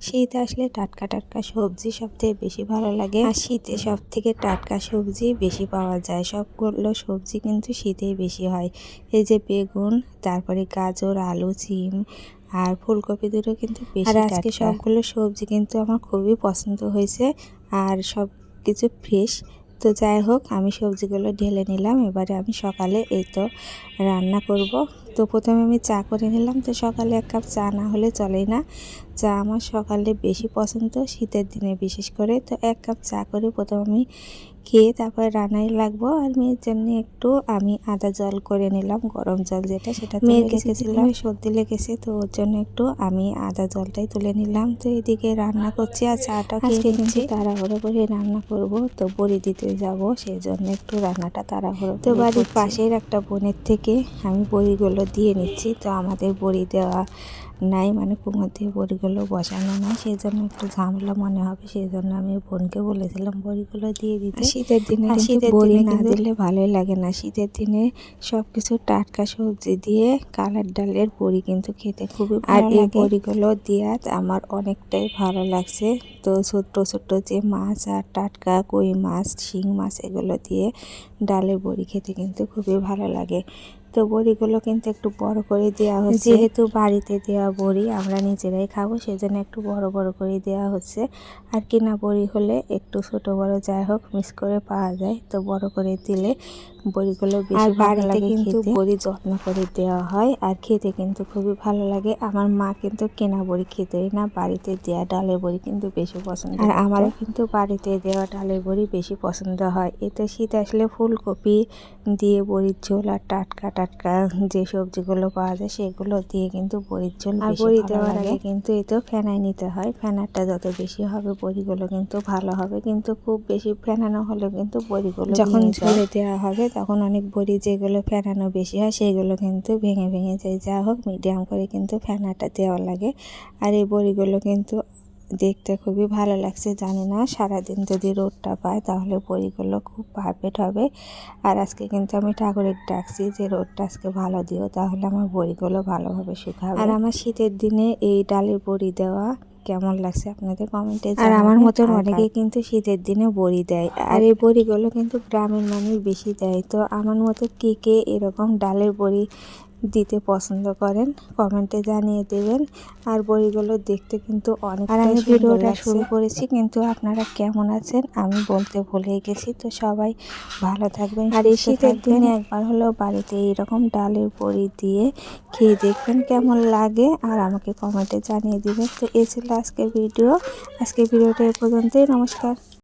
শীত আসলে টাটকা টাটকা সবজি সব থেকে বেশি ভালো লাগে। আর শীতে সব থেকে টাটকা সবজি বেশি পাওয়া যায়। সবগুলো সবজি কিন্তু শীতেই বেশি হয়। এই যে বেগুন তারপরে গাজর আলু সিম আর ফুলকপি দুটো কিন্তু বেশি আর আজকে সবগুলো সবজি কিন্তু আমার খুবই পছন্দ হয়েছে আর সব কিছু ফ্রেশ তো যাই হোক আমি সবজিগুলো ঢেলে নিলাম। এবারে আমি সকালে এই তো রান্না করব। তো প্রথমে আমি চা করে নিলাম। তো সকালে এক কাপ চা না হলে চলেই না। চা আমার সকালে বেশি পছন্দ শীতের দিনে বিশেষ করে। তো এক কাপ চা করে প্রথম আমি খেয়ে তারপরে রান্নায় লাগবো। আর মেয়ের জন্য একটু আমি আদা জল করে নিলাম গরম জল যেটা সেটা মেয়ের গেছিলাম সর্দি লেগেছে তো ওর জন্য একটু আমি আদা জলটাই তুলে নিলাম। তো এদিকে রান্না করছি আর চাটা খেয়ে নিচ্ছি। তাড়াহুড়ো করে রান্না করব তো বড়ি দিতে যাব সেই জন্য একটু রান্নাটা তাড়াহুড়ো তো বাড়ির পাশের একটা বোনের থেকে আমি বড়িগুলো দিয়ে নিচ্ছি। তো আমাদের বড়ি দেওয়া নাই মানে কুমোর দিয়ে বড়িগুলো বসানো নাই। সেই জন্য একটু ঝামেলা মনে হবে সেই জন্য আমি বোনকে বলেছিলাম বড়িগুলো দিয়ে দিতে। শীতের দিনে শীতের বড়ি না দিলে ভালোই লাগে না। শীতের দিনে সব কিছু টাটকা সবজি দিয়ে কালার ডালের বড়ি কিন্তু খেতে খুবই আর এই বড়িগুলো দিয়ে আমার অনেকটাই ভালো লাগছে। তো ছোট্ট ছোট্ট যে মাছ আর টাটকা কই মাছ শিং মাছ এগুলো দিয়ে ডালের বড়ি খেতে কিন্তু খুবই ভালো লাগে। তো বড়িগুলো কিন্তু একটু বড় করে দেওয়া হচ্ছে। যেহেতু বাড়িতে দেওয়া বড়ি আমরা নিজেরাই খাব সেজন্য একটু বড় বড় করে দেওয়া হচ্ছে। আর কিনা বড়ি হলে একটু ছোট বড় যাই হোক মিক্স করে পাওয়া যায়। তো বড় করে দিলে বড়িগুলো বেশি বাড়িতে কিন্তু বড়ি যত্ন করে দেওয়া হয় আর খেতে কিন্তু খুবই ভালো লাগে। আমার মা কিন্তু কেনা বড়ি খেতেই না বাড়িতে দেওয়া ডালের বড়ি কিন্তু বেশি পছন্দ আর আমারও কিন্তু বাড়িতে দেওয়া ডালের বড়ি বেশি পছন্দ হয়। এতে শীত আসলে ফুলকপি দিয়ে বড়ির ঝোল আর টাটকা টাটকা যে সবজিগুলো পাওয়া যায় সেগুলো দিয়ে কিন্তু বড়ির ঝোল আর বড়ি দেওয়ার আগে কিন্তু তো ফেনাই নিতে হয়। ফেনারটা যত বেশি হবে বড়িগুলো কিন্তু ভালো হবে। কিন্তু খুব বেশি ফেনানো হলে কিন্তু বড়িগুলো যখন ঝোলে দেওয়া হবে তখন অনেক বড়ি যেগুলো ফেনানো বেশি হয় সেগুলো কিন্তু ভেঙে ভেঙে যায়। যা হোক মিডিয়াম করে কিন্তু ফেনাটা দেওয়া লাগে। আর এই বড়িগুলো কিন্তু দেখতে খুবই ভালো লাগছে জানি না সারাদিন যদি রোদটা পায় তাহলে বড়িগুলো খুব পারফেক্ট হবে। আর আজকে কিন্তু আমি ঠাকুরের ডাকছি যে রোদটা আজকে ভালো দিও তাহলে আমার বড়িগুলো ভালোভাবে শুকাবে। আর আমার শীতের দিনে এই ডালের বড়ি দেওয়া কেমন লাগছে আপনাদের কমেন্টে আর আমার মতন অনেকে কিন্তু শীতের দিনে বড়ি দেয়। আর এই বড়িগুলো কিন্তু গ্রামের মানুষ বেশি দেয়। তো আমার মতো কে কে এরকম ডালের বড়ি দিতে পছন্দ করেন কমেন্টে জানিয়ে দেবেন। আর বইগুলো দেখতে কিন্তু অনেক আর আমি ভিডিওটা শুরু করেছি কিন্তু আপনারা কেমন আছেন? আমি বলতে ভুলে গেছি তো সবাই ভালো থাকবেন আর এই শীতের দিনে একবার হলেও বাড়িতে এইরকম ডালের বড়ি দিয়ে খেয়ে দেখবেন কেমন লাগে আর আমাকে কমেন্টে জানিয়ে দেবেন। তো এ ছিল আজকের ভিডিও। আজকের ভিডিওটা এ পর্যন্তই নমস্কার।